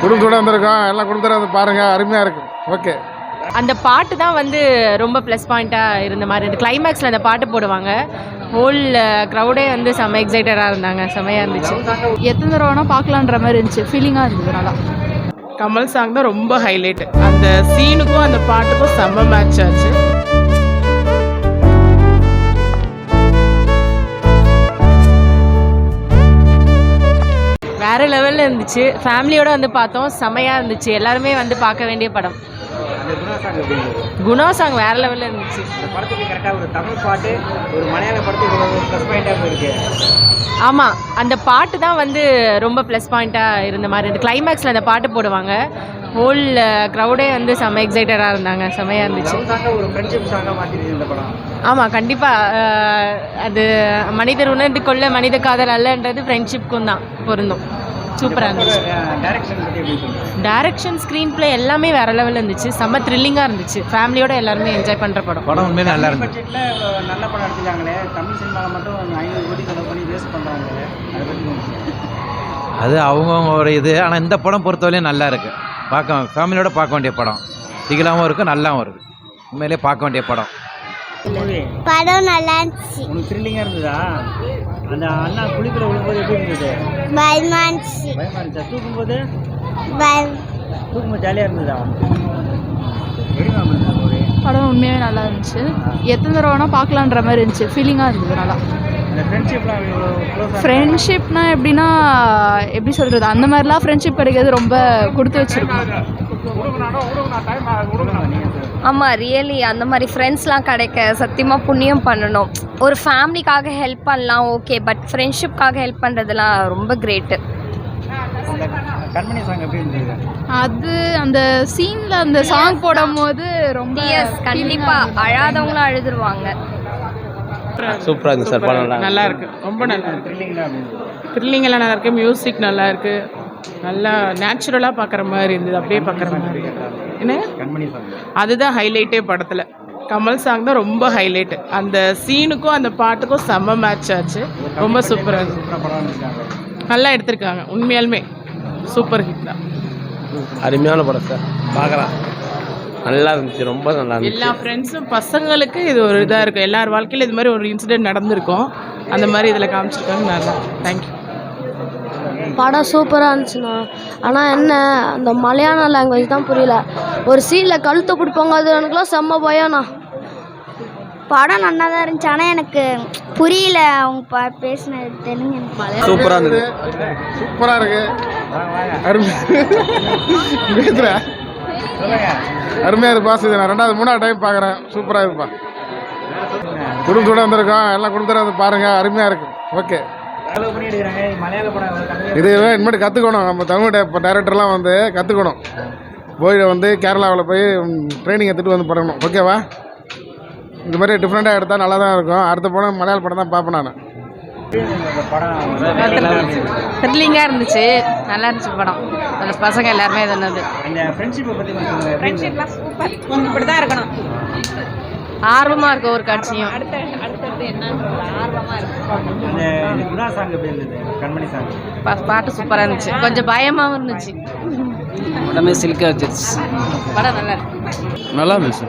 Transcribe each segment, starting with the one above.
குடும்பத்தோட வந்திருக்கோம். எல்லாம் குடும்பத்தோட வந்து பாருங்கள் அருமையாக இருக்கும். ஓகே அந்த பாட்டு தான் வந்து ரொம்ப ப்ளஸ் பாயிண்ட்டாக இருந்த மாதிரி இருந்தது கிளைமேக்ஸில் அந்த பாட்டு போடுவாங்க. ஹோல் க்ரௌடே வந்து செம்ம எக்ஸைட்டடாக இருந்தாங்க. செம்மையாக இருந்துச்சு. எத்தனை தடவை வேணால் பார்க்கலான்ற மாதிரி இருந்துச்சு. ஃபீலிங்காக இருந்தது நல்லா. கமல் சாங் தான் ரொம்ப ஹைலைட் அந்த சீனுக்கும் அந்த பாட்டுக்கும் செம்ம மேட்ச் ஆச்சு. வேறு லெவலில் இருந்துச்சு. ஃபேமிலியோட வந்து பார்த்தோம். செம்மையாக இருந்துச்சு. எல்லாருமே வந்து பார்க்க வேண்டிய படம். குணா சாங் வேறு லெவலில் இருந்துச்சு. இந்த படத்துக்கு கரெக்டாக ஒரு தமிழ் பாட்டு ஒரு மலையாள படத்துக்கு ஆமாம் அந்த பாட்டு தான் வந்து ரொம்ப ப்ளஸ் பாயிண்ட்டாக இருந்த மாதிரி இருந்தது. கிளைமேக்ஸில் அந்த பாட்டு போடுவாங்க. ஹோல் க்ரௌடே வந்து செம்ம எக்ஸைட்டடாக இருந்தாங்க. செம்மையாக இருந்துச்சு. இந்த ஆமாம் கண்டிப்பாக அது மனிதர் உணர்ந்து கொள்ள மனித காதல் அல்லன்றது ஃப்ரெண்ட்ஷிப்க்கும் தான். பொருந்தும். சூப்பராக இருந்துச்சு. டைரக்ஷன் ஸ்க்ரீன் ப்ளே எல்லாமே வேறு லெவலில் இருந்துச்சு. செம்ம த்ரில்லிங்காக இருந்துச்சு. ஃபேமிலியோட எல்லாருமே என்ஜாய் பண்ணுற படம். படம் உண்மையிலே நல்லா இருந்துச்சு நல்ல படம் எடுத்துக்காங்களே தமிழ் சினிமாவில் மட்டும் ஐநூறு கோடி செலவு பண்ணி வேஸ்ட் பண்ணுறாங்களே அதை பற்றி அது அவங்கவுங்க ஒரு இது. ஆனால் இந்த படம் பொறுத்தவரையும் நல்லா இருக்கு. பார்க்க ஃபேமிலியோட பார்க்க வேண்டிய படம். திகிலாவும் இருக்குது நல்லாவும் இருக்குது உண்மையிலே பார்க்க வேண்டிய படம். படம் நல்லா இருந்துச்சு உனக்கு த்ரில்லிங்காக இருந்ததா? அந்த அண்ணா குளிக்கிற விழும்போது எப்படி இருந்தது? பயமா இருந்துச்சு பயமா. இருந்துச்சா தூக்கும்போது தூக்கும்போது ஜாலியாக இருந்ததா படம் உண்மையாகவே நல்லா இருந்துச்சு எத்தனை தடவை வேணால் பார்க்கலான்ற மாதிரி இருந்துச்சு. ஃபீலிங்காக இருந்தது நல்லா. ஃப்ரெண்ட்ஷிப்னா எப்படின்னா எப்படி சொல்கிறது அந்த மாதிரிலாம் ஃப்ரெண்ட்ஷிப் கிடைக்கிறது ரொம்ப கொடுத்து வச்சிருக்கோம். ஆமாம் ரியலி அந்த மாதிரி ஃப்ரெண்ட்ஸ்லாம் கிடைக்க சத்தியமாக புண்ணியம் பண்ணணும். ஒரு ஃபேமிலிக்காக ஹெல்ப் பண்ணலாம் ஓகே பட் ஃப்ரெண்ட்ஷிப்காக ஹெல்ப் பண்ணுறதுலாம் ரொம்ப கிரேட்டு அது அந்த சீனில் அந்த சாங் போடும்போது ரொம்ப எஸ் கண்டிப்பாக அழாதவங்களும் அழுதுருவாங்க. சூப்பராக இருந்துச்சு சார் படம் நல்லா இருக்கு. ரொம்ப நல்லா இருக்கு. த்ரில்லிங் எல்லாம் நல்லா இருக்கு. மியூசிக் நல்லா இருக்கு. நல்லா நேச்சுரலாக பார்க்குற மாதிரி இருந்தது. அப்படியே பார்க்குற மாதிரி. என்ன? அதுதான் ஹைலைட்டே படத்தில். கமல் சாங் தான் ரொம்ப ஹைலைட் அந்த சீனுக்கும் அந்த பாட்டுக்கும் செம்ம மேட்ச் ஆச்சு. ரொம்ப சூப்பராக நல்லா எடுத்திருக்காங்க. உண்மையாலுமே சூப்பர் ஹிட் தான். அருமையான படம் சார் பார்க்கலாம். நல்லா இருந்துச்சு. ரொம்ப நல்லா இருந்துச்சு. எல்லா ஃப்ரெண்ட்ஸும் பசங்களுக்கு இது ஒரு இதாக இருக்கும். எல்லார் வாழ்க்கையிலும் இது மாதிரி ஒரு இன்சிடென்ட் நடந்திருக்கும். அந்த மாதிரி இதில் காமிச்சிருக்காங்க. நல்லா. தேங்க்யூ படம் சூப்பராக இருந்துச்சுண்ணா. ஆனால் என்ன அந்த மலையாள லாங்குவேஜ் தான் புரியல. ஒரு சீனில் கழுத்தை பிடிப்பாங்க அது எனக்குலாம் செம்ம பயம்ண்ணா. படம் நல்லா தான் இருந்துச்சு. ஆனால் எனக்கு புரியல அவங்க ப பேசினது தெலுங்கு எனக்கு சூப்பராக இருந்தது. சூப்பராக இருக்கு. அருமை. பேசுகிறா அருமையாக இருக்கு பாஸ் இது. நான் ரெண்டாவது மூணாவது டைம் பார்க்குறேன் சூப்பராக இருக்குப்பா. குடும்பத்தோட வந்திருக்கோம். எல்லாம் குடும்பத்தோட வந்து பாருங்கள் அருமையாக இருக்கும் ஓகே. இது இனிமேட்டு கற்றுக்கணும் நம்ம தமிழ் டைரக்டர்லாம் வந்து கற்றுக்கணும் போய் வந்து கேரளாவில் போய் ட்ரைனிங் எடுத்துகிட்டு வந்து பண்ணணும் ஓகேவா இந்த மாதிரி டிஃப்ரெண்ட்டாக எடுத்தால் நல்லா தான் இருக்கும். அடுத்த படம் மலையாள படம் தான் பார்ப்பேன் நான். இந்த படம் த்ரில்லிங்காக இருந்துச்சு. நல்லா இருந்துச்சு படம். அந்த பசங்க எல்லாருமே பற்றி ஃப்ரெண்ட்ஷிப்லாம் இப்படி தான் இருக்கணும். ஆர்வமாக இருக்கும் ஒரு காட்சியும். பாட்டு சூப்பராக இருந்துச்சு. கொஞ்சம் பயமாகவும் இருந்துச்சு. உடனே சில்காக வச்சிருச்சு படம் நல்லா இருக்கு. நல்லா இருந்துச்சு.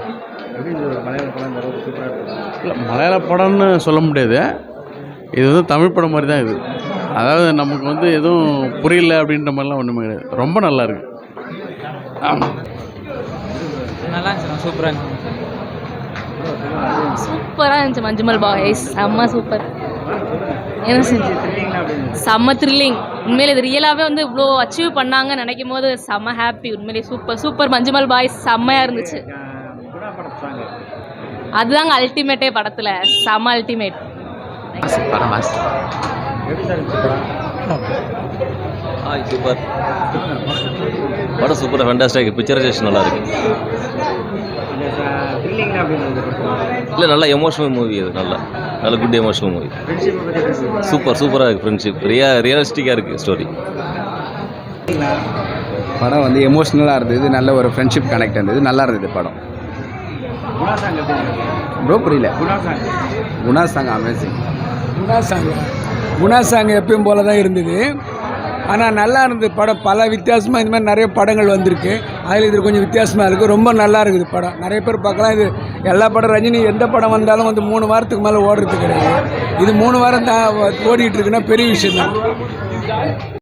இல்லை மலையாள படம்னு சொல்ல முடியாது. இது வந்து தமிழ் படம் மாதிரி தான் இது. அதாவது நமக்கு வந்து எதுவும் புரியல அப்படின்ற மாதிரிலாம் ஒன்றுமே கிடையாது. ரொம்ப நல்லா இருக்கு. ஆமாம் நல்லா இருந்துச்சு சூப்பராக இருந்துச்சு. சூப்பராக இருந்துச்சு மஞ்சுமல் பாய்ஸ் செம்ம சூப்பர். என்ன செஞ்சு? செம்ம த்ரில்லிங் உண்மையிலே இது ரியலாகவே வந்து இவ்வளோ அச்சீவ் பண்ணாங்கன்னு நினைக்கும் போது செம்ம ஹாப்பி உண்மையிலே சூப்பர் சூப்பர் மஞ்சுமல் பாய்ஸ் செம்மையாக இருந்துச்சு. அதுதாங்க அல்டிமேட்டே படத்தில். செம்ம அல்டிமேட் படம் படம் சூப்பர் படம் சூப்பராக ஃபேண்டாஸ்டிக் பிக்சரைசேஷன் நல்லா இருக்கு. எப்படி இருந்தது இல்லை நல்ல எமோஷனல் மூவி அது நல்லா. நல்ல குட் எமோஷனல் மூவி சூப்பர் சூப்பராக இருக்குது ஃப்ரெண்ட்ஷிப் ரியா ரியலிஸ்டிக்காக இருக்குது ஸ்டோரி படம் வந்து எமோஷ்னலாக இருந்தது நல்ல ஒரு ஃப்ரெண்ட்ஷிப் கனெக்ட் இருந்தது நல்லா இருந்தது படம். ப்ரோ புரியல. Guna song amazing Guna song Guna song எப்பயும் போல தான் இருந்தது. ஆனால் நல்லா இருந்தது படம். பல வித்தியாசமாக இந்த மாதிரி நிறைய படங்கள் வந்திருக்கு. அதில் இது கொஞ்சம் வித்தியாசமாக இருக்குது ரொம்ப நல்லா இருக்குது படம். நிறைய பேர் பார்க்கலாம். இது எல்லா படம் ரஜினி எந்த படம் வந்தாலும் வந்து மூணு வாரத்துக்கு மேலே ஓடுறது கிடையாது. இது மூணு வாரம் தான் ஓடிட்டு இருக்குன்னா பெரிய விஷயம் தான்